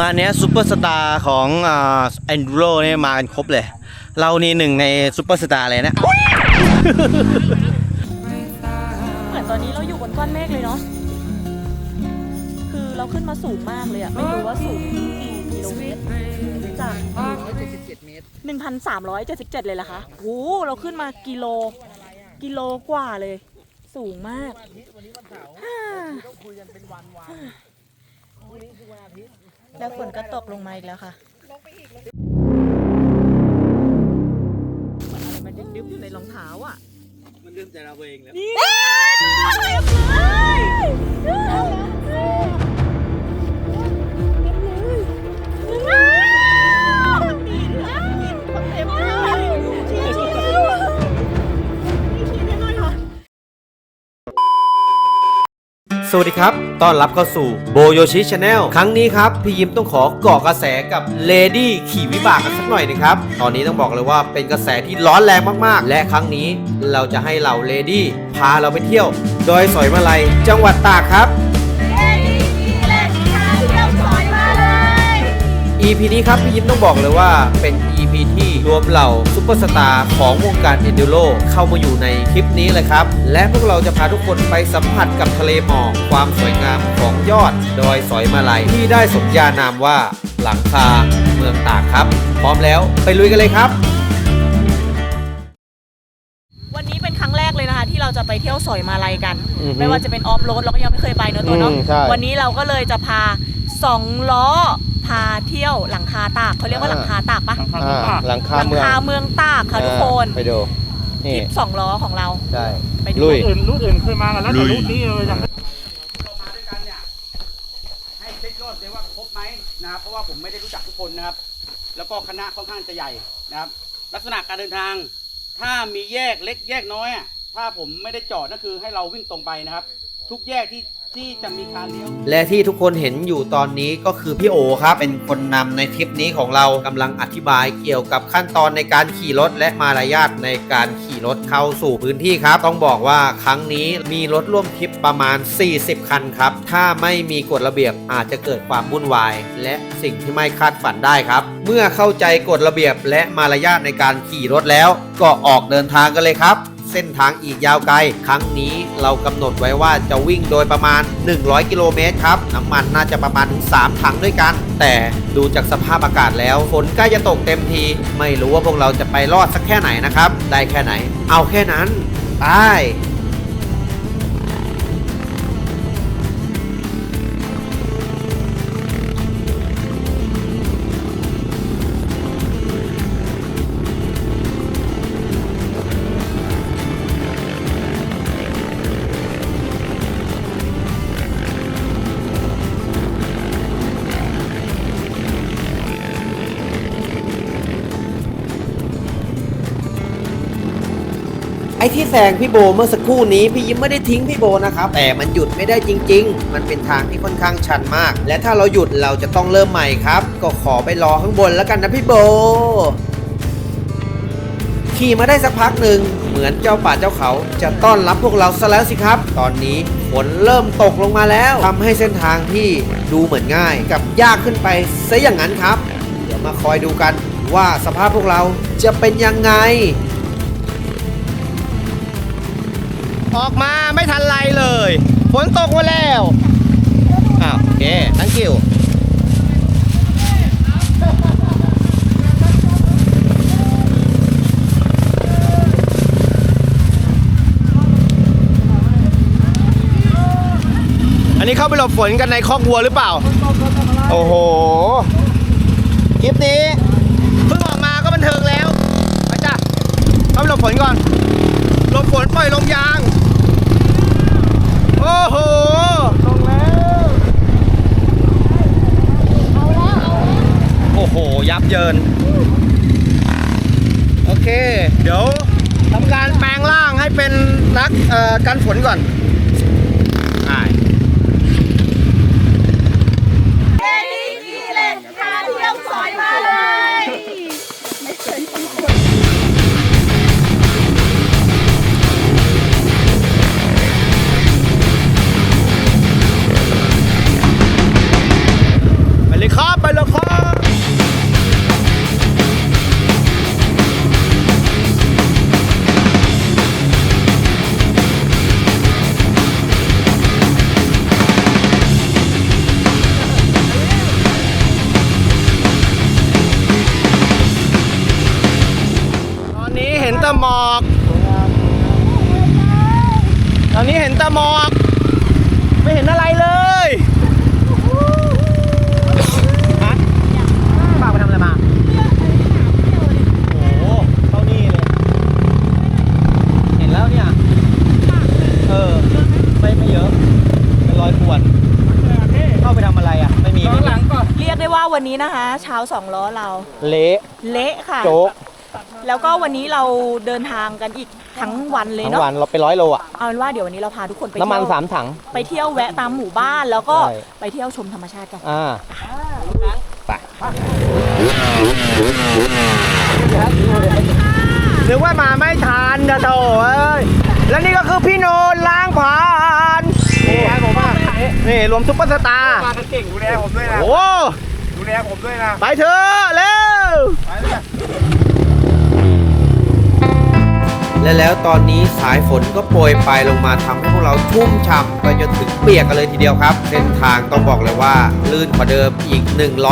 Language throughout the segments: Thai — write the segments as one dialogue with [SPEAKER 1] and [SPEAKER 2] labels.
[SPEAKER 1] งานเนี้ยซูเปอร์สตาร์ของอ่าแอนดูโรเนี่ยมากันครบเลย เรานี่หนึ่งในซูเปอร์สตาร์เลยนะ
[SPEAKER 2] เหมือนตอนนี้เราอยู่บนก้อนเมฆเลยเนาะ คือเราขึ้นมาสูงมากเลยอะไม่รู้ว่าสูงกี่กิโลเมตรจาก
[SPEAKER 3] 177 เมตร
[SPEAKER 2] 1,377 เลยล่ะคะโอ้โหเราขึ้นมากิโล กิโลกว่าเลย สูงมากฮ่า แล้วฝนก็ตกลงมาอีกแล้วค่ะเหมือนอะไรมันดึบๆอยู่ในรองเท้าอะ
[SPEAKER 1] มันเริ่มจะระเวงแล้ว
[SPEAKER 2] นี่เต็มเลยเต็มเลยว้
[SPEAKER 4] สวัสดีครับ ต้อนรับเข้าสู่โบโยชิชาแนลครั้งนี้ครับ พี่ยิมต้องขอเกาะกระแสกับเลดี้ขี่วิบากกันสักหน่อยหนึงครับ ตอนนี้ต้องบอกเลยว่าเป็นกระแสที่ร้อนแรงมากๆ และครั้งนี้เราจะให้เหล่าเลดี้พาเราไปเที่ยวดอยสอยมาลัยจังหวัดตากครับ EP นี้ครับพี่ยิ้มต้องบอกเลยว่าเป็น EP ที่ รวมเหล่าซุปเปอร์สตาร์ของวงการเอนดูโรเข้ามาอยู่ในคลิปนี้เลยครับ และพวกเราจะพาทุกคนไปสัมผัสกับทะเลหมอกความสวยงามของยอดดอยสอยมาลัยที่ได้สมญานามว่าหลังคาเมืองตากครับ พร้อมแล้วไปลุยกันเลยครับ
[SPEAKER 2] วันนี้เป็นครั้งแรกเลยนะคะที่เราจะไปเที่ยวสอยมาลัยกัน
[SPEAKER 1] อือฮึ
[SPEAKER 2] ไม่ว่าจะเป็นออฟโรดเราก็ยังไม่เคยไปเนอะตัวเนาะ
[SPEAKER 1] อืมใช่
[SPEAKER 2] วันนี้เราก็เลยจะพาสองล้อ พาเที่ยวหลังคาตากเขาเรียกว่าหลังคาตากปะ
[SPEAKER 1] อ่าหลังคา
[SPEAKER 2] หลัง
[SPEAKER 1] เมือง
[SPEAKER 2] คาเมืองตากค่ะทุกคน
[SPEAKER 1] อ่าไปดู
[SPEAKER 2] ท
[SPEAKER 1] นี่
[SPEAKER 2] ริปสองล้อของเรา
[SPEAKER 1] ใช่
[SPEAKER 2] ไปดู
[SPEAKER 1] ลุย
[SPEAKER 5] อื่นรุ่นอื่นเคยมากันแล้วแต่รุ่นนี้เรายังไม่
[SPEAKER 3] เรามาด้วยกันเนี่ยให้เช็คยอดเลยว่าครบไหมนะครับเพราะว่าผมไม่ได้รู้จักทุกคนนะครับ แล้วก็คณะค่อนข้างจะใหญ่นะครับ ลักษณะการเดินทาง ถ้ามีแยกเล็กแยกน้อยอะถ้าผมไม่ได้จอดนั่นคือให้เราวิ่งตรงไปนะครับ ทุกแยกที่ ที่จะมีการเลี้ยว
[SPEAKER 4] และที่ทุกคนเห็นอยู่ตอนนี้ก็คือพี่โอครับเป็นคนนำในทริปนี้ของเรากำลังอธิบายเกี่ยวกับขั้นตอนในการขี่รถ และมารยาทในการขี่รถเข้าสู่พื้นที่ครับ ต้องบอกว่าครั้งนี้มีรถร่วมทริปประมาณ 40 คันครับ ถ้าไม่มีกฎระเบียบอาจจะเกิดความวุ่นวาย และสิ่งที่ไม่คาดฝันได้ครับ เมื่อเข้าใจกฎระเบียบและมารยาทในการขี่รถแล้ว ก็ออกเดินทางกันเลยครับ เส้นทางอีกยาวไกล ครั้งนี้เรากำหนดไว้ว่าจะวิ่งโดยประมาณ 100 กิโลเมตรครับ น้ำมันน่าจะประมาณถึง 3 ถังด้วยกัน แต่ดูจากสภาพอากาศแล้ว ฝนใกล้จะตกเต็มที ไม่รู้ว่าพวกเราจะไปรอดสักแค่ไหนนะครับ ได้แค่ไหน เอาแค่นั้น ไป งพี่โบเมื่อสักครู่นี้พี่ยิ้มไม่ได้ทิ้งพี่โบนะครับแต่มันหยุดไม่ได้จริง ๆ มันเป็นทางที่ค่อนข้างชันมาก และถ้าเราหยุดเราจะต้องเริ่มใหม่ครับ ก็ขอไปรอข้างบนแล้วกันนะพี่โบ ขี่มาได้สักพักหนึ่งเหมือนเจ้าป่าเจ้าเขา จะต้อนรับพวกเราซะแล้วสิครับ ตอนนี้ฝนเริ่มตกลงมาแล้วทำให้เส้นทางที่ดูเหมือนง่ายกับยากขึ้นไปซะอย่างนั้นครับ เดี๋ยวมาคอยดูกันว่าสภาพพวกเราจะเป็นยังไง
[SPEAKER 1] ออกมาไม่ทันไรเลยฝนตกมาแล้วอ้าวโอเค thank you อันนี้เข้าไปหลบฝนกันในคอกวัวหรือเปล่า โอ้โห คลิปนี้เพิ่งออกมาก็บันเทิงแล้วไปจ้ะเข้าไปหลบฝนก่อน หลบฝนปล่อยลมยาง อ้โหลงแล้วโอ้โห ยับเยิน โอเค เดี๋ยวทำการแปลงร่างให้เป็นนักกันฝนก่อน อนนี้เห็นแต่หมอก ไม่เห็นอะไรเลยฮะป้าไปทำอะไรมาโอ้โหเท่านี้เลย เห็นแล้วเนี่ย เออ ไม่ไม่เยอะเป็นรอยขวดเข้าไปทำอะไรอะ ไม่มีไม่มี
[SPEAKER 2] เรียกได้ว่าวันนี้นะคะเช้าสองล้อเรา
[SPEAKER 1] เละ
[SPEAKER 2] เละค่ะ
[SPEAKER 1] โจ๊ก
[SPEAKER 2] แล้วก็วันนี้เราเดินทางกันอีก ทั้งวันเลย
[SPEAKER 1] ทั้ง
[SPEAKER 2] เนาะ
[SPEAKER 1] วันเราไปร้อยโลอะ
[SPEAKER 2] เอาเป็นว่าเดี๋ยววันนี้เราพาทุกคนไป
[SPEAKER 1] น้ำมัน
[SPEAKER 2] เที่ยว
[SPEAKER 1] สามถัง
[SPEAKER 2] ไปเที่ยวแวะตามหมู่บ้านแล้วก็
[SPEAKER 1] ใช่
[SPEAKER 2] ไปเที่ยวชมธรรมชาติกัน
[SPEAKER 1] อ่า ไปนึกว่ามาไม่ทันนะโถเอ้ย แล้วนี่ก็คือพี่โนนล้างผ่านนี่ผมมานี่รวมซุปเปอร์สตาร์
[SPEAKER 5] มากันเก่งดูแลผมด้วยนะ
[SPEAKER 1] โอ้
[SPEAKER 5] ดูแลผมด้วยนะ
[SPEAKER 1] ไปเถอะเร็ว
[SPEAKER 4] และแล้วตอนนี้สายฝนก็โปรยปลายลงมาทำให้พวกเราชุ่มฉ่ำไปจนถึงเปียกกันเลยทีเดียวครับ เส้นทางต้องบอกเลยว่า ลื่นกว่าเดิมอีก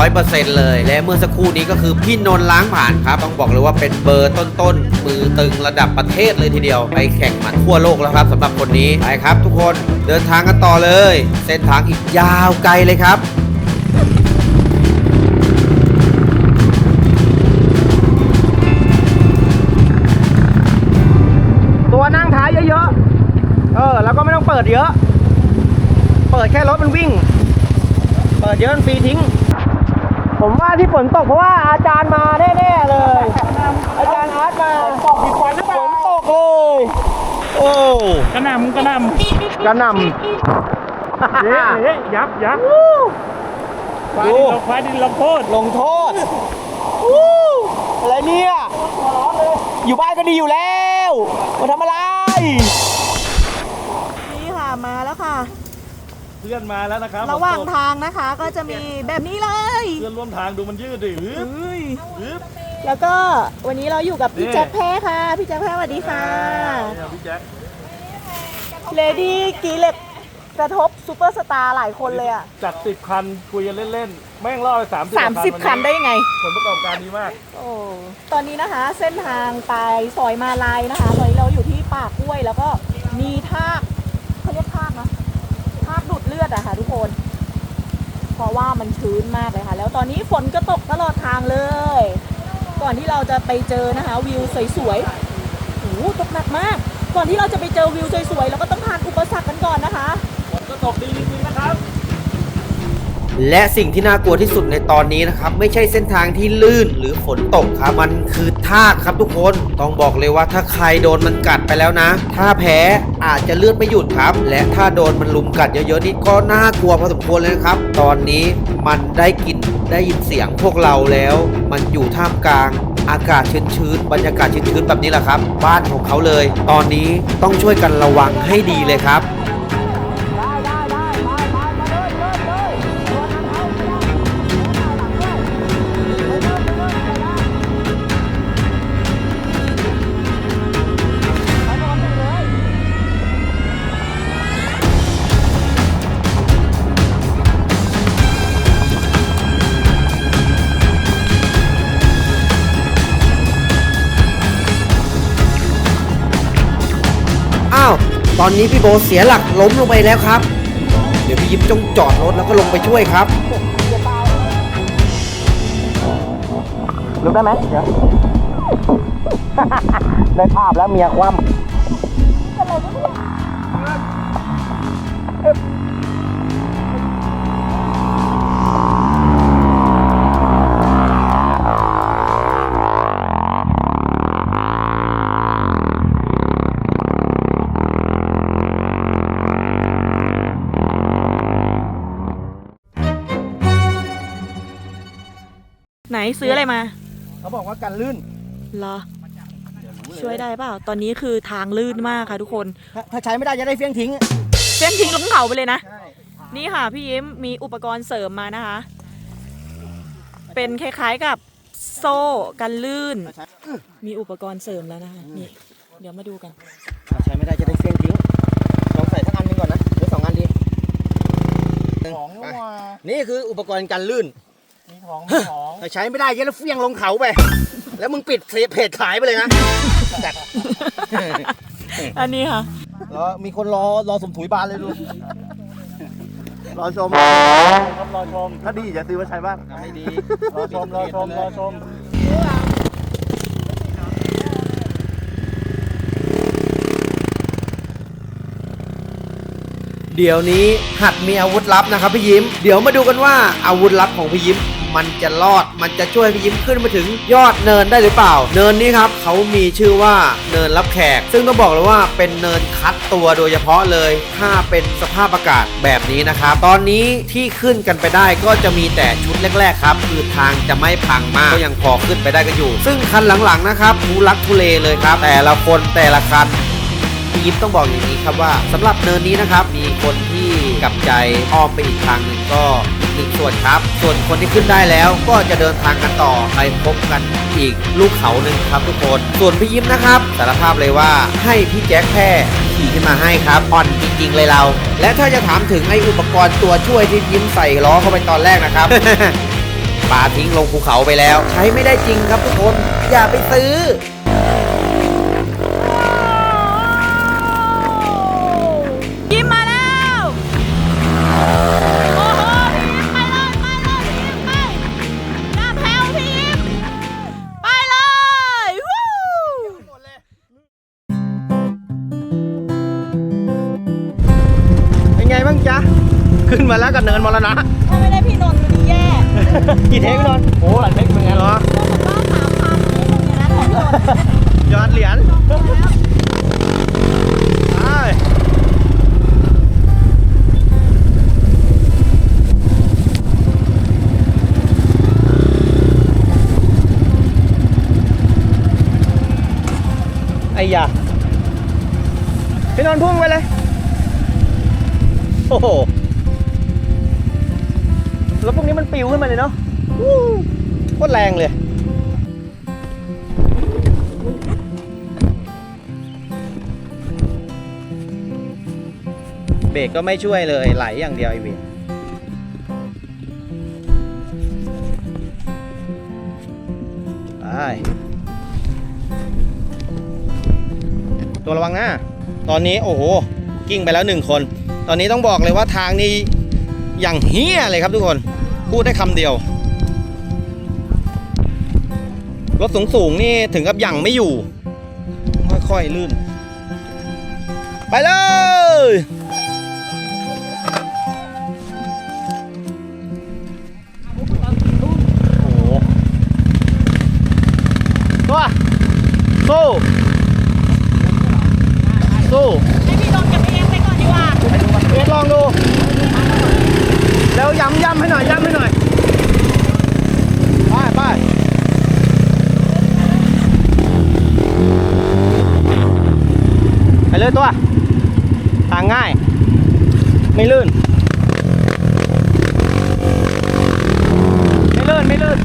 [SPEAKER 4] 100%เลย และเมื่อสักครู่นี้ก็คือพี่นนท์ล้างผ่านครับ ต้องบอกเลยว่าเป็นเบอร์ต้นๆ มือตึงระดับประเทศเลยทีเดียว ไปแข่งมาทั่วโลกแล้วครับสำหรับคนนี้ไปครับ ทุกคนเดินทางกันต่อเลย เส้นทางอีกยาวไกลเลยครับ
[SPEAKER 1] ปิดเยอะ เปิดแค่รถมันวิ่ง เปิดเยอะมันฟรีทิ้ง ผมว่าที่ฝนตกเพราะว่าอาจารย์มาแน่ๆเลย อาจารย์อาร์ตมาตกผิดวันหรือเปล่าฝนตกเลย โอ้
[SPEAKER 5] กระหน่ำกระหน่ำ
[SPEAKER 1] กระหน่
[SPEAKER 5] เฮ้ยำเฮ้ยยับยับฟ้าดินลงฟ้าดินลงโทษ
[SPEAKER 1] ลงโทษวู้อะไรเนี่ยอยู่บ้านก็ดีอยู่แล้วมาทำอะไร
[SPEAKER 2] นี่ค่ะมาแล้วค่ะ
[SPEAKER 5] เพื่อนมาแล้วนะครับ
[SPEAKER 2] ระหว่างทางนะคะ ก็จะมีแบบนี้เลย
[SPEAKER 5] เพื่อนร่วมทางดูมันยืดดิฮึบ
[SPEAKER 2] เฮ้ย
[SPEAKER 5] ฮึบ
[SPEAKER 2] แล้วก็วันนี้เราอยู่กับพี่
[SPEAKER 5] นี่
[SPEAKER 2] แจ็คแพ้ค่ะพี่แจ็คแพ้สวัสดีค่ะ
[SPEAKER 5] เนี่ยพี่แจ็ค
[SPEAKER 2] เลดี้กีเล็กกระทบซูเปอร์สตาร์หลายคนเลยอะ
[SPEAKER 5] จัดสิบคันคุยกันเล่นๆ แม่งล่อไปสามสิบ
[SPEAKER 2] 30คันได้ยังไง
[SPEAKER 5] ผลประกอบการดีมาก
[SPEAKER 2] โอ้ตอนนี้นะคะ เส้นทางไปซอยมาลายนะคะตอนนี้เราอยู่ที่ป่ากล้วยแล้วก็มีทากเขาเรียกทากนะทาก ดูดเลือะค่ะทุกคน เพราะว่ามันชื้นมากเลยค่ะ แล้วตอนนี้ฝนก็ตกตลอดทางเลย ก่อนที่เราจะไปเจอนะคะ วิวสวยๆโอ้หตกหนักมาก ก่อนที่เราจะไปเจอวิวสวยๆเราก็ต้องผ่านอุปสรรคกันก่อนนะคะ
[SPEAKER 5] ฝนก็ตกดีจริงๆนะ
[SPEAKER 4] และสิ่งที่น่ากลัวที่สุดในตอนนี้นะครับ ไม่ใช่เส้นทางที่ลื่นหรือฝนตกครับ มันคือทากครับทุกคน ต้องบอกเลยว่าถ้าใครโดนมันกัดไปแล้วนะ ถ้าแพ้อาจจะเลือดไม่หยุดครับ และถ้าโดนมันลุมกัดเยอะๆนี่ก็น่ากลัวพอสมควรเลยนะครับ ตอนนี้มันได้กลิ่นได้ยินเสียงพวกเราแล้ว มันอยู่ท่ามกลางอากาศชื้นๆ บรรยากาศชื้นๆ แบบนี้แหละครับ บ้านของเขาเลย ตอนนี้ต้องช่วยกันระวังให้ดีเลยครับ ตอนนี้พี่โบเสียหลักล้มลงไปแล้วครับ เดี๋ยวพี่ยิปจงจอดรถแล้วก็ลงไปช่วยครับ
[SPEAKER 1] ลุกได้ไหมเดี๋ยว ได้ภาพแล้วเมียคว่ำ
[SPEAKER 2] ซื้ออะไรมา
[SPEAKER 1] เขาบอกว่ากันลื่น
[SPEAKER 2] เหรอช่วยได้เปล่าตอนนี้คือทางลื่นมากค่ะทุกคน
[SPEAKER 1] ถ้าถ้าใช้ไม่ได้จะได้เฟี้ยงทิ้ง
[SPEAKER 2] เส้นทิ้งลงเขาไปเลยนะ
[SPEAKER 1] ใช่
[SPEAKER 2] นี่ค่ะพี่ยิ้มมีอุปกรณ์เสริมมานะคะ เป็นคล้ายๆกับโซ่กันลื่นมีอุปกรณ์เสริมแล้วนะคะนี่เดี๋ยวมาดูกัน
[SPEAKER 1] ถ้าใช้ไม่ได้จะได้เฟี้ยงทิ้งลองใส่สักอันหนึงก่อนนะหรือสองอันดี
[SPEAKER 5] ของ
[SPEAKER 1] ไป
[SPEAKER 5] ว่า
[SPEAKER 1] นี่คืออุปกรณ์กันลื่น
[SPEAKER 5] มี ของมีของ
[SPEAKER 1] ถ้าใช้ไม่ได้จะได้เฟี้ยงลงเขาไป แล้วมึงปิดเพจขายไปเลยนะ
[SPEAKER 5] ข
[SPEAKER 1] จัด
[SPEAKER 2] อันนี้ค่ะ
[SPEAKER 1] รอมีคนรอรอสมถุยบานเลยดูรอชม
[SPEAKER 5] ครับรอชม
[SPEAKER 1] ถ้าดีจะซื้อมาใช้บ้าง
[SPEAKER 3] ไม่ดี
[SPEAKER 5] รอชม รอชม รอชม
[SPEAKER 4] เดี๋ยวนี้หัดมีอาวุธลับนะครับพี่ยิ้ม เดี๋ยวมาดูกันว่าอาวุธลับของพี่ยิ้ม มันจะรอด มันจะช่วยพี่ยิ้มขึ้นมาถึงยอดเนินได้หรือเปล่า เนินนี้ครับเขามีชื่อว่าเนินรับแขก ซึ่งต้องบอกเลยว่าเป็นเนินคัดตัวโดยเฉพาะเลย ถ้าเป็นสภาพอากาศแบบนี้นะครับ ตอนนี้ที่ขึ้นกันไปได้ก็จะมีแต่ชุดแรกๆครับ คือทางจะไม่พังมากก็ยังพอขึ้นไปได้กันอยู่ ซึ่งคันหลังๆนะครับทุลักทุเลเลยครับ แต่ละคนแต่ละคันพี่ยิ้มต้องบอกอย่างนี้ครับว่าสำหรับเนินนี้นะครับมีคนที่ กลับใจอ้อมไปอีกทางหนึ่งก็หนึ่งส่วนครับ ส่วนคนที่ขึ้นได้แล้วก็จะเดินทางกันต่อไปพบกันอีกลูกเขาหนึ่งครับทุกคน ส่วนพี่ยิ้มนะครับสารภาพเลยว่าให้พี่แจ็คแค่ขี่ขึ้นมาให้ครับอ่อนจริงๆเลยเรา และถ้าจะถามถึงไออุปกรณ์ตัวช่วยที่ยิ้มใส่ล้อเข้าไปตอนแรกนะครับปาทิ้งลงภูเขาไปแล้ว ใช้ไม่ได้จริงครับทุกคน อย่าไปซื้อ
[SPEAKER 1] ขึ้นมาแล้วกับเนินมรณะ
[SPEAKER 2] ถ้าไม่ได้พี่นนท์วันนี้แย่
[SPEAKER 1] กี่เทคนอน
[SPEAKER 5] โอ้หลังเล็กเป็นไง
[SPEAKER 1] เหรอ
[SPEAKER 2] ก็สามพันนี่ตรงนี้นะของนนท์
[SPEAKER 1] ยอดเหรียญไปไอ้ยาพี่นอนท์พุ่งไปเลย โอ้โห แล้วพวกนี้มันปิวขึ้นมาเลยเนาะโคตรแรงเลยเบรกก็ไม่ช่วยเลยไหลอย่างเดียวไอเวนไปตัวระวังนะตอนนี้โอ้โห กิ้งไปแล้วหนึ่งคน ตอนนี้ต้องบอกเลยว่าทางนี้อย่างเฮี้ยเลยครับทุกคน พูดได้คำเดียว รถสูงสูงนี่ถึงกับยังไม่อยู่ ค่อยๆลื่น ไปเลย
[SPEAKER 2] เล
[SPEAKER 1] ยตัว ทางง่าย ไม่ลื่น ไม่ลื่น ไม่ลื่น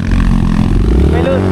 [SPEAKER 1] ไม่ลื่น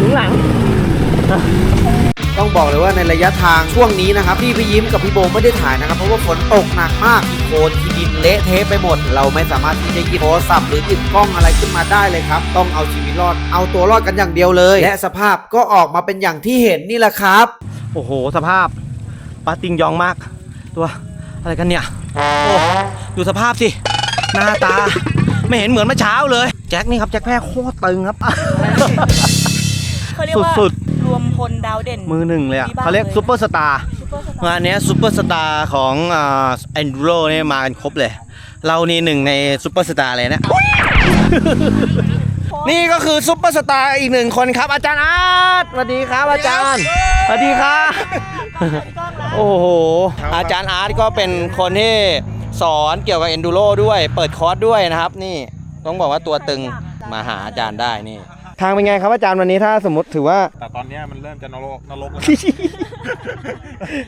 [SPEAKER 1] ถึงหลัง
[SPEAKER 4] ต้องบอกเลยว่าในระยะ ทางช่วงนี้นะครับพี่พี่ยิ้มกับพี่โบไม่ได้ถ่ายนะครับเพราะว่าฝนตกหนักมากที่โคลนที่ดินเละเทะไปหมด เราไม่สามารถที่จะหยิบโทรศัพท์หรือหยิบกล้องอะไรขึ้นมาได้เลยครับ ต้องเอาชีวิตรอด เอาตัวรอดกันอย่างเดียวเลย และสภาพก็ออกมาเป็นอย่างที่เห็นนี่แหละครับ
[SPEAKER 1] โอ้โห สภาพปลาติงยองมาก ตัวอะไรกันเนี่ยโอ้ดูสภาพสิหน้าตา ไม่เห็นเหมือนเมื่อเช้าเลย แจ็คนี่ครับแจ็คแพ้โคตรตึงครับ
[SPEAKER 2] เขาเรียกว่า
[SPEAKER 1] สุด
[SPEAKER 2] รวมพลดาวเด่น
[SPEAKER 1] มือหนึ่งเลยอะ
[SPEAKER 2] ที่บ้าน
[SPEAKER 1] เขาเรียก
[SPEAKER 2] เลย
[SPEAKER 1] ซูเปอร์สตาร์
[SPEAKER 2] ซุปเปอร์สตาร์
[SPEAKER 1] งานเนี้ยซูเปอร์สตาร์ของอ่าแอนดูโรเนี่ยมากันครบเลย เรานี่หนึ่งในซูเปอร์สตาร์เลยนะ
[SPEAKER 2] คน
[SPEAKER 1] นี่ก็คือซุปเปอร์สตาร์อีกหนึ่งคนครับ อาจารย์อาร์ตสวัสดีครับอาจารย์สวัสดีครับ โอ้โห อาจารย์อาร์ตก็เป็นคนที่สอนเกี่ยวกับเอนดูโรด้วย เปิดคอร์สด้วยนะครับ นี่ต้องบอกว่าตัวตึงมาหาอาจารย์ได้นี่ ทางเป็นไงครับอาจารย์วันนี้ถ้าสมมติถือว่า
[SPEAKER 5] แต่ตอนเนี้ยมันเริ่มจะนรกนรกแล้ว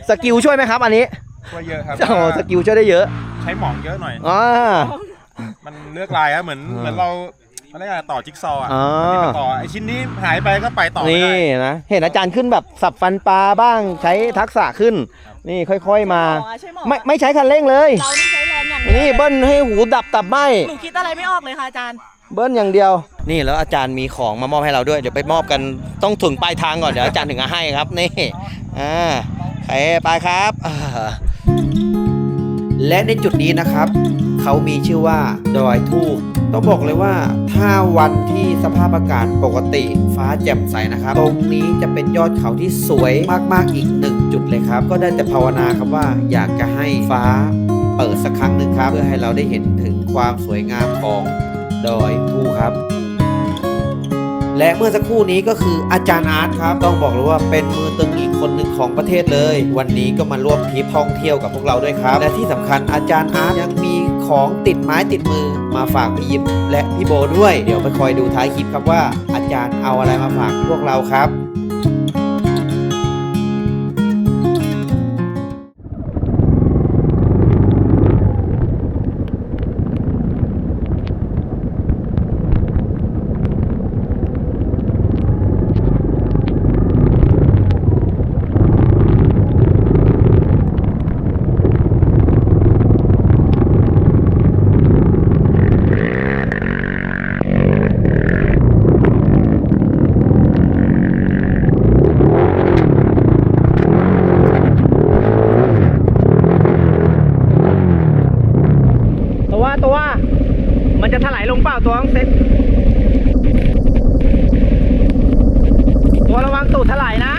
[SPEAKER 1] สกิลช่วยไหมครับ อันนี้
[SPEAKER 5] ช่วยเยอะครับ
[SPEAKER 1] โอ้โหสกิลช่วยได้เยอะ
[SPEAKER 5] ใช้หมองเยอะหน่อย
[SPEAKER 1] อ่า
[SPEAKER 5] มันเลือกลายอะเหมือน
[SPEAKER 1] อ่า
[SPEAKER 5] เหมือนเราเขาเรียกอะไรต่อจิ๊กซอว์อะ
[SPEAKER 1] อ่า
[SPEAKER 5] อันนี้มาต่อไอชิ้นนี้หายไปก็ไปต่อไม่
[SPEAKER 1] นี่
[SPEAKER 5] ได้
[SPEAKER 1] นะเห็นอาจารย์ขึ้นแบบสับฟันปลาบ้างใช้ทักษะขึ้น นี่ค่อยๆมา
[SPEAKER 2] หมอใช่หมอ
[SPEAKER 1] ไม่ไม่ใช้คันเร่งเลย
[SPEAKER 2] เรานี่ใช้แรงอย่างเดียว
[SPEAKER 1] นี่เบิ้ลให้หูดับตับไหม
[SPEAKER 2] หนูคิดอะไรไม่ออกเลยค่ะอาจารย์
[SPEAKER 1] เบิ้ลอย่างเดียว นี่แล้วอาจารย์มีของมามอบให้เราด้วย เดี๋ยวไปมอบกันต้องถึงปลายทางก่อน เดี๋ยวอาจารย์ถึงจะให้ครับ นี่ อ่าใครไปครับ
[SPEAKER 4] และในจุดนี้นะครับ เขามีชื่อว่าดอยทูบต้องบอกเลยว่าถ้าวันที่สภาพอากาศปกติฟ้าแจ่มใสนะครับ ตรงนี้จะเป็นยอดเขาที่สวยมากๆอีกหนึ่งจุดเลยครับ ก็ได้แต่ภาวนาครับว่าอยากจะให้ฟ้าเปิดสักครั้งหนึ่งครับ เพื่อให้เราได้เห็นถึงความสวยงามของ ดอยทูครับ และเมื่อสักครู่นี้ก็คืออาจารย์อาร์ตครับต้องบอกเลยว่าเป็นมือตึงอีกคนหนึ่งของประเทศเลย วันนี้ก็มาร่วมทริปท่องเที่ยวกับพวกเราด้วยครับ และที่สำคัญอาจารย์อาร์ตยังมีของติดไม้ติดมือมาฝากพี่ยิปและพี่โบด้วย เดี๋ยวไปคอยดูท้ายคลิปครับว่าอาจารย์เอาอะไรมาฝากพวกเราครับ
[SPEAKER 1] จะถลายลงเปล่าตัวต้องเซ็ตตัวระวังตูดถลายนะ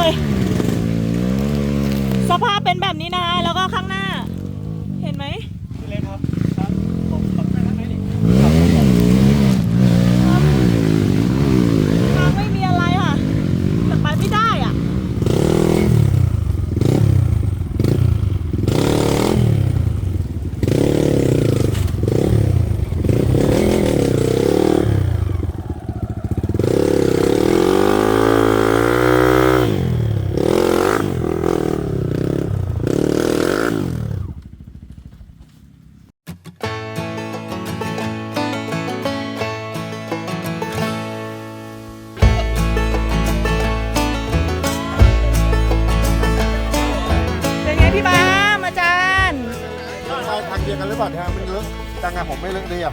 [SPEAKER 1] เลย
[SPEAKER 2] สภาพเป็นแบบนี้นะคะแล้วก็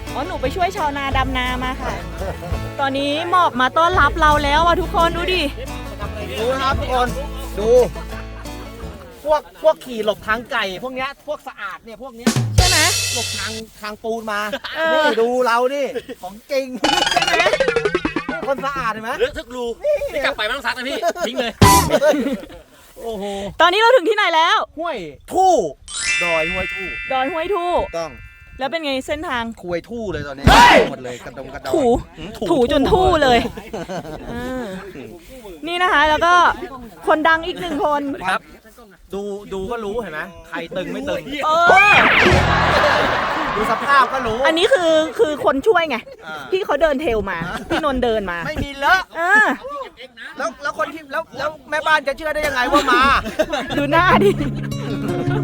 [SPEAKER 2] อะอ๋อ
[SPEAKER 5] หนูไป
[SPEAKER 2] ช่วยชาวนาดำนามาค่ะ ตอนนี้หมอกมาต้อนรับเราแล้วอะทุกคนดูดิ
[SPEAKER 1] ดูนะครับทุกคนดู พวกพวกขี่หลบทางไก่ พวกเนี้ยพวกสะอาดเนี่ยพวกเนี้ย
[SPEAKER 2] ใช่ไหม
[SPEAKER 1] หลบทางทางปูนมา
[SPEAKER 2] เออ
[SPEAKER 1] นี่ดูเราดิของจริงใช่ไหมนี่คนสะอาดเห็นไหม
[SPEAKER 3] เลือกทึกรูนี่กลับไปไม่ต้องซักนะพี่ ทิ้งเลย
[SPEAKER 1] โอ้โห
[SPEAKER 2] ตอนนี้เราถึงที่ไหนแล้ว
[SPEAKER 1] ห้วยทู่ดอยห้วยทู่
[SPEAKER 2] ดอยห้วยทู่
[SPEAKER 1] ต้อง
[SPEAKER 2] แล้วเป็นไงเส้นทาง
[SPEAKER 1] คุยทู่เลยตอนนี้หมดเลยกระดงกระดอน
[SPEAKER 2] ถู
[SPEAKER 1] หืม
[SPEAKER 2] ถูจนทู่เลยอ่านี่นะคะ แล้วก็คนดังอีกหนึ่งคน
[SPEAKER 1] ครับ ดูดูก็รู้เห็นไหมใครตึงไม่ตึง
[SPEAKER 2] เออ
[SPEAKER 1] ดูสภาพก็รู้
[SPEAKER 2] อันนี้คือคือคนช่วยไง
[SPEAKER 1] อ่า
[SPEAKER 2] พี่เขาเดินเทรลมา พี่นนท์เดินมา
[SPEAKER 1] ไม่มีเลอะ
[SPEAKER 2] เออ
[SPEAKER 1] แล้วแล้วคนที่แล้วแล้วแม่บ้านจะเชื่อได้ยังไงว่ามา
[SPEAKER 2] ดูหน้าดิ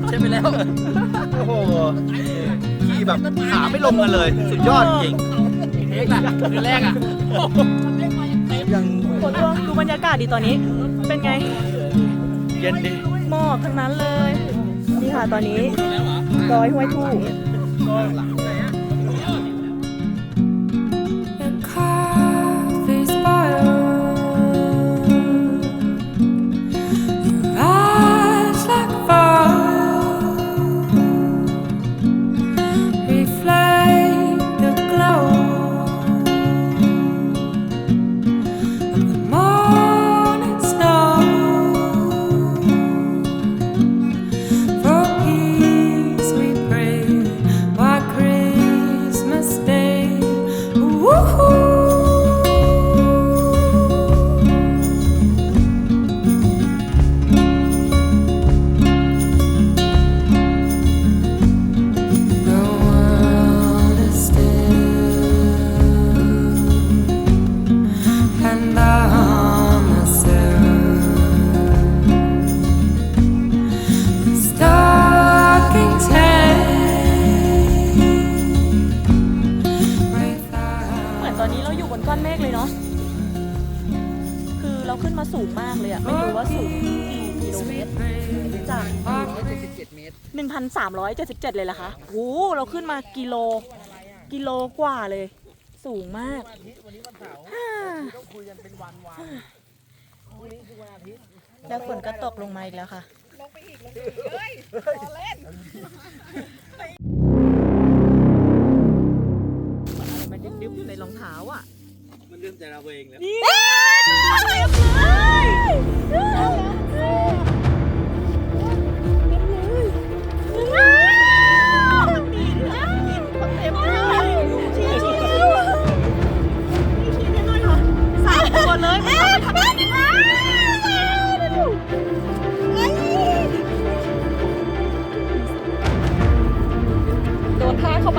[SPEAKER 3] ใช่ไปแล้ว
[SPEAKER 1] โอ้โห ขี่แบบขาไม่ลงกันเลย สุดยอดจริง
[SPEAKER 3] เทคอะคืนแรกอะ
[SPEAKER 1] ยัง
[SPEAKER 2] ฝนตกดูบรรยากาศดีตอนนี้ เป็นไง
[SPEAKER 1] เย็นดี
[SPEAKER 2] หมอกทั้งนั้นเลย นี่ค่ะตอนนี้ดอยห้วยทู่ 1,377 เลยล่ะคะโอ้โหเราขึ้นมากิโล กิโลกว่าเลย สูงมากฮ่าแล้วฝนก็ตกลงมาอีกแล้วค่ะมันดึบๆอยู่ในรองเท้าอะ
[SPEAKER 3] มันเริ่มใจเราเองแล้ว
[SPEAKER 2] นี่ส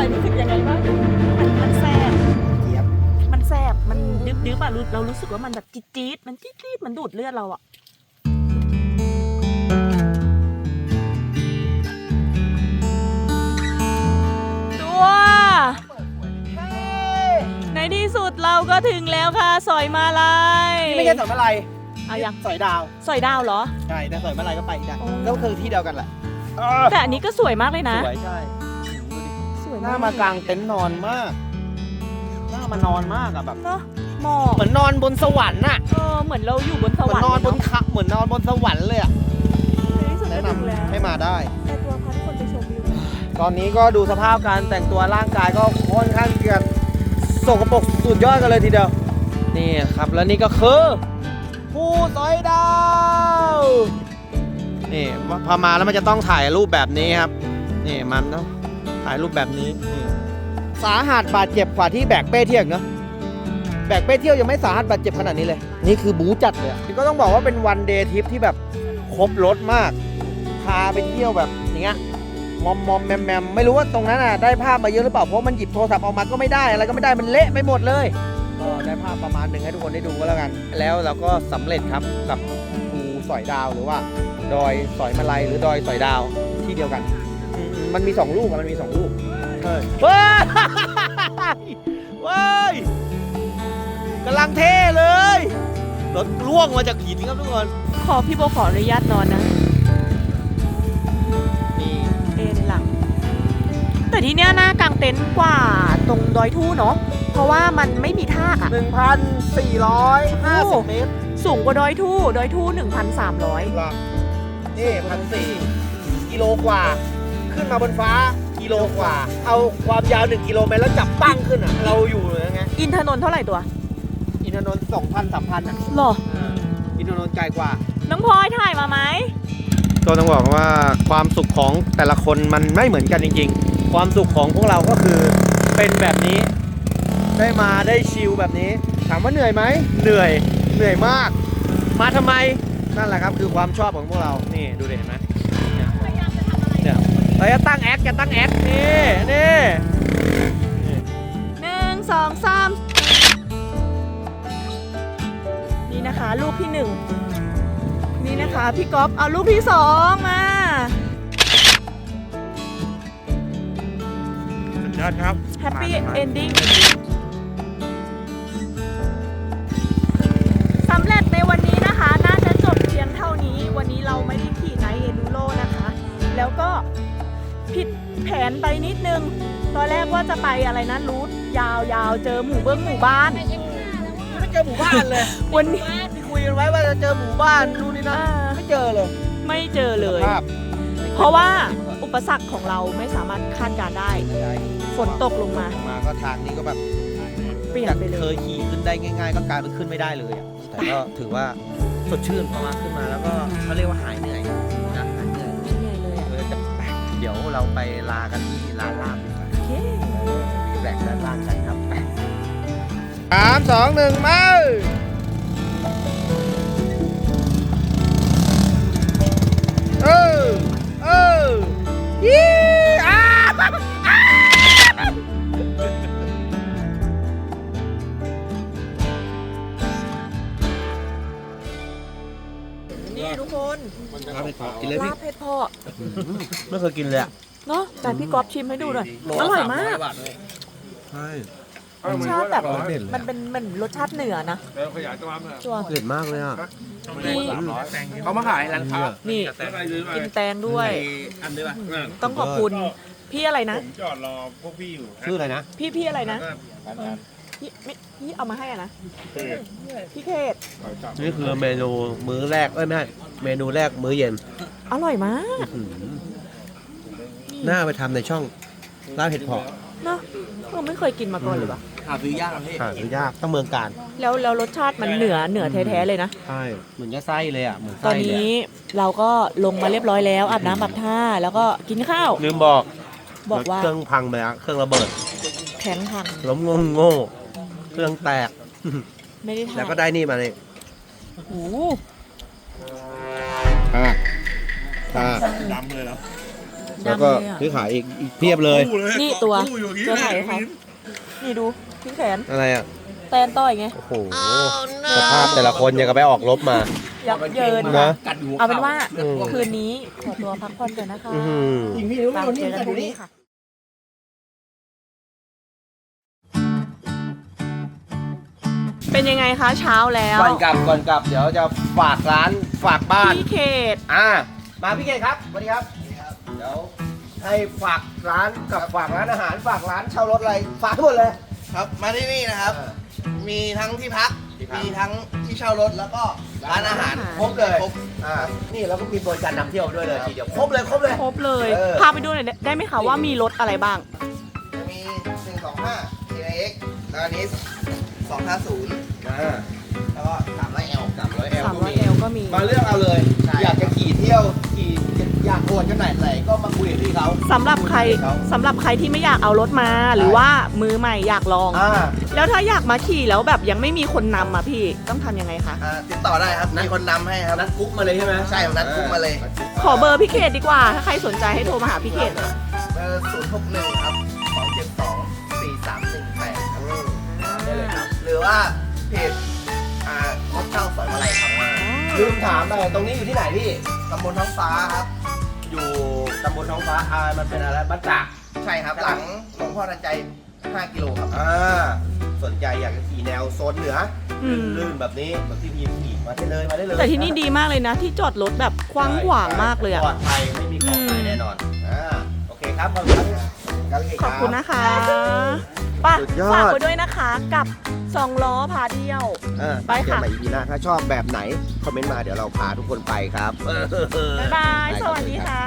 [SPEAKER 2] ดนท่าเข้าไปรู้สึกยังไงบ้างมันมันแสบมันแสบมันดึบดึบๆอะรู้เรารู้สึกว่ามันแบบจี๊ดจี๊ดๆมันจี๊ดจี๊ดๆมันดูดเลือดเราอะตัวในที่สุดเราก็ถึงแล้วค่ะ สอยมาลาย
[SPEAKER 1] นี่ไม่ใช่สอยมาลัย
[SPEAKER 2] เอายัง
[SPEAKER 1] สอยดาว
[SPEAKER 2] สอยดาวเหรอ
[SPEAKER 1] ใช่แต่สอยมาลัยก็ไปอีกได้
[SPEAKER 2] โอ้
[SPEAKER 1] ก็คือที่เดียวกันแหละ
[SPEAKER 2] แต่อันนี้ก็สวยมากเลยนะ
[SPEAKER 1] สวยใช่ดูดิ
[SPEAKER 2] สวย
[SPEAKER 1] หน้ามากลางเต็นท์นอนมาก หน้ามานอนมากอะแบบ
[SPEAKER 2] เนาะหมอก
[SPEAKER 1] เหมือนนอนบนสวรรค์น่ะ
[SPEAKER 2] เออเหมือนเราอยู่บนส
[SPEAKER 1] เหมื
[SPEAKER 2] ว
[SPEAKER 1] อ
[SPEAKER 2] รร
[SPEAKER 1] น
[SPEAKER 2] ค์
[SPEAKER 1] นอนบน
[SPEAKER 2] เลยเะ
[SPEAKER 1] คะเหมือนนอนบนสวรรค์เลยอะ
[SPEAKER 2] ในที่สุด
[SPEAKER 1] แนะ
[SPEAKER 2] ก็
[SPEAKER 1] นำ
[SPEAKER 2] ถึงแล้ว
[SPEAKER 1] ให้มาได้
[SPEAKER 2] แต่ตัวพาทุกคนไปชมวิว
[SPEAKER 1] ตอนนี้ก็ดูสภาพการแต่งตัวร่างกายก็ค่อนข้างเกินสกปรกสุดยอดกันเลยทีเดียว นี่ครับแล้วนี่ก็คือผู้สอยดาวนี่พอมาแล้วมันจะต้องถ่ายรูปแบบนี้ครับ นี่มันต้อง ถ่ายรูปแบบนี้นี่สาหัสบาดเจ็บกว่าที่แบกเป้เที่ยวอีกเนอะแบกเป้เที่ยวยังไม่สาหัสบาดเจ็บขนาดนี้เลย นี่คือบู๊จัดเลยอะก็ต้องบอกว่าเป็นวันเดย์ทริปที่แบบครบรถมาก พาไปเที่ยวแบบอย่างเงี้ยมอมมอมแมมแมมไม่รู้ว่าตรงนั้นอะได้ภาพมาเยอะหรือเปล่าเพราะมันหยิบโทรศัพท์ออกมาก็ไม่ได้อะไรก็ไม่ได้มันเละไปหมดเลยก็ได้ภาพประมาณหนึ่งให้ทุกคนได้ดูก็แล้วกัน แล้วเราก็สำเร็จครับกับภูสอยดาวหรือว่า ดอยสอยมาลัยหรือดอยสอยดาวที่เดียวกันอื มมันมีสองลูกอะมันมีสองลูกเฮ้ยเว้ยเว้ยกำลังเท่เลยรถล่วงมาจากหินครับทุกคน
[SPEAKER 2] ขอพี่โบขออนุญาตนอนนะ
[SPEAKER 1] นี่
[SPEAKER 2] เอ็นหลัง แต่ที่เนี้ยน่ากางเต็นท์กว่าตรงดอยทู่เนาะ เพราะว่ามันไม่มีทากอะ
[SPEAKER 1] หนึ่งพันสี่ร้อยห้าสิบเมตร
[SPEAKER 2] สูงกว่าดอยทู่ดอยทู่1,300
[SPEAKER 1] หรอนี่พันสี่กิโลกว่า ขึ้นมาบนฟ้ากิโลกว่า เอาความยาว 1 กิโลเมตรแล้วจับปั้งขึ้นอะ เราอยู่ยังไง
[SPEAKER 2] อินทนนท์เท่าไหร่ตัว
[SPEAKER 1] อินทนนท์สองพันสามพันอะ
[SPEAKER 2] หรอ
[SPEAKER 1] อินทนนท์ไกลกว่า
[SPEAKER 2] น้องพลอยถ่ายมาไหม
[SPEAKER 1] ก็ต้องบอกว่าความสุขของแต่ละคนมันไม่เหมือนกันจริง ๆ ความสุขของพวกเราก็คือเป็นแบบนี้ ได้มาได้ชิลแบบนี้ ถามว่าเหนื่อยไหม เหนื่อย เหนื่อยมาก มาทำไม นั่นแหละครับคือความชอบของพวกเรา นี่ดูดิเห็นไหมเนี่ย เราจะตั้งแอคจะตั้งแอคนี่นี่
[SPEAKER 2] หนึ่งสองสามนี่นะคะลูกที่หนึ่งนี่นะคะพี่ก๊อฟเอาลูกที่สองมาสุดย
[SPEAKER 5] อดครับ
[SPEAKER 2] แฮปปี้เอนดิ้ง ดแผนไปนิดนึง ตอนแรกว่าจะไปอะไรนะรูทยาวๆ เจอหมู่เบิ้งหมู่บ้าน
[SPEAKER 1] ไม่เจอหมู่บ้านเลย
[SPEAKER 2] วันนี้
[SPEAKER 1] ที่คุยกันไว้ว่าจะเจอหมู่บ้านนู่นนี่นะ
[SPEAKER 2] อ่า
[SPEAKER 1] ไม่เจอเลย
[SPEAKER 2] ไม่เจอเลย
[SPEAKER 1] ภาพ
[SPEAKER 2] เพราะว่าอุปสรรคของเราไม่สามารถคาดการณ์ได้ ฝนตกลงมา
[SPEAKER 1] มาก็ทางนี้ก็แบบ
[SPEAKER 2] เปลี่ยน
[SPEAKER 1] จาก
[SPEAKER 2] ไปเล
[SPEAKER 1] เค
[SPEAKER 2] ย
[SPEAKER 1] ยขี่ขึ้นได้ง่าย ๆ ก็กลายเป็นขึ้นไม่ได้เลยอะแต่ก็ถือว่าสดชื่นพอมาขึ้นมาแล้วก็เขาเรียกว่าหายเหนื่อยนะหายเหนื่อย
[SPEAKER 2] เดี๋
[SPEAKER 1] ยวเราไปลากันที่ร้านลาบดีกว่า
[SPEAKER 2] โอเค
[SPEAKER 1] รีแบกด้านล่างกันครับสามสองหนึ่งมาเออเออยี่ กินเลยพี่
[SPEAKER 2] ลาบเพชรพ่อ
[SPEAKER 1] ไม่เคยกินเลยอะ
[SPEAKER 2] เนาะแต่พี่ก๊อฟชิมให้ดูหน่อยอร่อยมาก
[SPEAKER 1] ใช่
[SPEAKER 2] รสชาติแบบ
[SPEAKER 1] เด่นเลย
[SPEAKER 2] มันเป็นเหมือนรสชาติเหนือนะ
[SPEAKER 5] เดี๋ยวขยายตัวมาเมื่อ
[SPEAKER 2] ตัว
[SPEAKER 1] เด่นมากเลยอะ
[SPEAKER 2] นี่
[SPEAKER 5] เขามาขายร้านค้า
[SPEAKER 2] นี่
[SPEAKER 5] อะไรซื้อมา
[SPEAKER 2] กินแตงด้วย
[SPEAKER 3] อันนี้ป่ะ
[SPEAKER 2] ต้องขอบคุณพี่อะไรนะ
[SPEAKER 5] ผมจอดรอพวกพี่อยู่
[SPEAKER 1] ชื่ออะไรนะ
[SPEAKER 2] พี่พี่อะไรนะ
[SPEAKER 5] ร้านนั้น
[SPEAKER 2] พี่ไม่พี่เอามาให้อะนะ
[SPEAKER 5] คือ
[SPEAKER 2] พี่เขต
[SPEAKER 5] เขาจับ
[SPEAKER 1] นี่คือเมนูมื้อแรกเอ้ยไม่ใช่เมนูแรกมื้อเย็น
[SPEAKER 2] อร่อยมาก
[SPEAKER 1] อื้อหือน่าไปทำในช่องลาบเห็ดเผาะ
[SPEAKER 2] เนาะเราไม่เคยกินมาก่อนเลยปะ
[SPEAKER 3] หาซื้อยากพี่
[SPEAKER 1] หาซื้อยากต้องเมืองการ
[SPEAKER 2] แล้วแล้วรสชาติมันเหนือเหนือแท้ๆเลยนะ
[SPEAKER 1] ใช่เหมือนจะไส้เลยอะเหมือน
[SPEAKER 2] ตอ
[SPEAKER 1] ไส้
[SPEAKER 2] น
[SPEAKER 1] เลย
[SPEAKER 2] นี้
[SPEAKER 1] อะ
[SPEAKER 2] เราก็ลงมาเรียบร้อยแล้วอาบน้ำอาบท่าแล้วก็กินข้าว
[SPEAKER 1] ลืมบอก
[SPEAKER 2] บอกว่า
[SPEAKER 1] เครื่องพังไปแล้วเครื่องระเบิด
[SPEAKER 2] แข็งพัง
[SPEAKER 1] ล้มงงโง่ เครื่องแตก
[SPEAKER 2] ไม่ได้ทาน
[SPEAKER 1] แล้วก็ได้นี่มาเลย
[SPEAKER 2] โอ้โห
[SPEAKER 1] ค่ะค่ะ
[SPEAKER 5] ดำเลยแล้ว
[SPEAKER 1] แล้วก็
[SPEAKER 2] ดำเลยอะ
[SPEAKER 1] ซื้อขายอีกอีกเพียบเลย
[SPEAKER 2] นี่ตัว
[SPEAKER 5] คู่อยู่อย่างนี้
[SPEAKER 2] ตัวไหนคะนี่ดูที่แขน
[SPEAKER 1] อะไรอะ
[SPEAKER 2] แตนต่อยไง
[SPEAKER 1] โอ้โห สภาพแต่ละคนยังกับไปออกรบมา
[SPEAKER 2] ยับเยิน
[SPEAKER 1] นะ
[SPEAKER 3] กัดหัว
[SPEAKER 2] เอาเป็นว่า
[SPEAKER 1] อืม
[SPEAKER 2] คืนนี้ขอตัวพักผ่อนก่อนนะคะ
[SPEAKER 1] อื้อหือ
[SPEAKER 2] ตามเจอกันพรุ่งนี้ค่ะ เป็นยังไงคะเช้าแล้ว
[SPEAKER 1] ก่อนกลับก่อนกลับเดี๋ยวจะฝากร้านฝากบ้าน
[SPEAKER 2] พี่เขต
[SPEAKER 1] อ่ามาพี่เกศครับสวัสดีครับเดี๋ยวให้ฝากร้านกับฝากร้านอาหารฝากร้านเช่ารถอะไรฝากให้หมดเลย
[SPEAKER 6] ครับมาที่นี่นะครับ มีทั้งที่พัก
[SPEAKER 1] ที่พัก
[SPEAKER 6] มีทั้งที่เช่ารถแล้วก็ร้านอาหาร
[SPEAKER 1] ครบเลย
[SPEAKER 6] ครบ
[SPEAKER 1] อ่านี่เราก็มีบริการนำเที่ยวด้วยเลยทีเดียวครบเลยครบเลย
[SPEAKER 2] ครบเลย
[SPEAKER 1] เออ
[SPEAKER 2] พาไปดูหน่อยได้ไหมคะว่ามีรถอะไรบ้าง
[SPEAKER 6] จะมี125 TX แล้วอันนี้250
[SPEAKER 1] อ่า
[SPEAKER 6] แล้วก็ 300L
[SPEAKER 1] สามร้อยแอลก็มี
[SPEAKER 2] 300L ก็มี
[SPEAKER 1] มาเลือกเอาเลย
[SPEAKER 6] ใช่
[SPEAKER 1] อยากจะขี่เที่ยวขี่อยากโอนกันไหนไหนก็มาคุยกับพี่เขา
[SPEAKER 2] สำหรับใคร
[SPEAKER 1] คุยกับเขา
[SPEAKER 2] สำหรับใครที่ไม่อยากเอารถมาหรือว่ามือใหม่อยากลอง
[SPEAKER 1] อ่า
[SPEAKER 2] แล้วถ้าอยากมาขี่แล้วแบบยังไม่มีคนนำอะพี่ต้องทำยังไงคะ
[SPEAKER 6] อ่าติดต่อได้ครับมีคนนำให้ครับ
[SPEAKER 1] นัดกุ๊กมาเลยใช่ไหม
[SPEAKER 6] ใช่ผมนัดกุ๊กมาเลย
[SPEAKER 2] ขอเบอร์พี่เขตดีกว่า ถ้าใครสนใจให้โทรมาหาพี่เขต
[SPEAKER 6] เบอร์061ครับ272 4318ครับ
[SPEAKER 1] ได้เลยครับ
[SPEAKER 6] หรือว่า เพจอ่ารถเช่าสอยมาลัยครับ
[SPEAKER 1] ลืมถามไปตรงนี้อยู่ที่ไหนพี่
[SPEAKER 6] ตำบลท้องฟ้าครับ
[SPEAKER 1] อยู่ตำบลท้องฟ้าอ่ามันเป็นอะไรบ้านจาก
[SPEAKER 6] ใช่ครับหลังหลวงพ่อทันใจ 5 กิโลครับ
[SPEAKER 1] อ่าสนใจอยากจะขี่แนวโซนเหนืออ
[SPEAKER 2] ม
[SPEAKER 1] ลื่นๆแบบนี้แบบที่พี่ขี่มาได้เลยมาได้เลย
[SPEAKER 2] แต่ที่นี่ดีมากเลยนะ ที่จอดรถแบบกว้างขวางมากเลยอะ
[SPEAKER 1] ปลอดภัยไม่มีของ
[SPEAKER 2] อืม
[SPEAKER 1] หายแน่นอนอ่าโอเคครับขอบคุณครับการเกษตร
[SPEAKER 2] ขอบคุณนะคะไป้า
[SPEAKER 1] สุดยอด
[SPEAKER 2] ฝากไว้ด้วยนะคะกับสองล้อพาเที่ยว
[SPEAKER 1] อ่า
[SPEAKER 2] ไปค่ะ
[SPEAKER 1] เจอกันใหม่ EP หน้าถ้าชอบแบบไหน คอมเมนต์มาเดี๋ยวเราพาทุกคนไปครับ
[SPEAKER 2] บ๊ายบาย สวัสดีค่ะ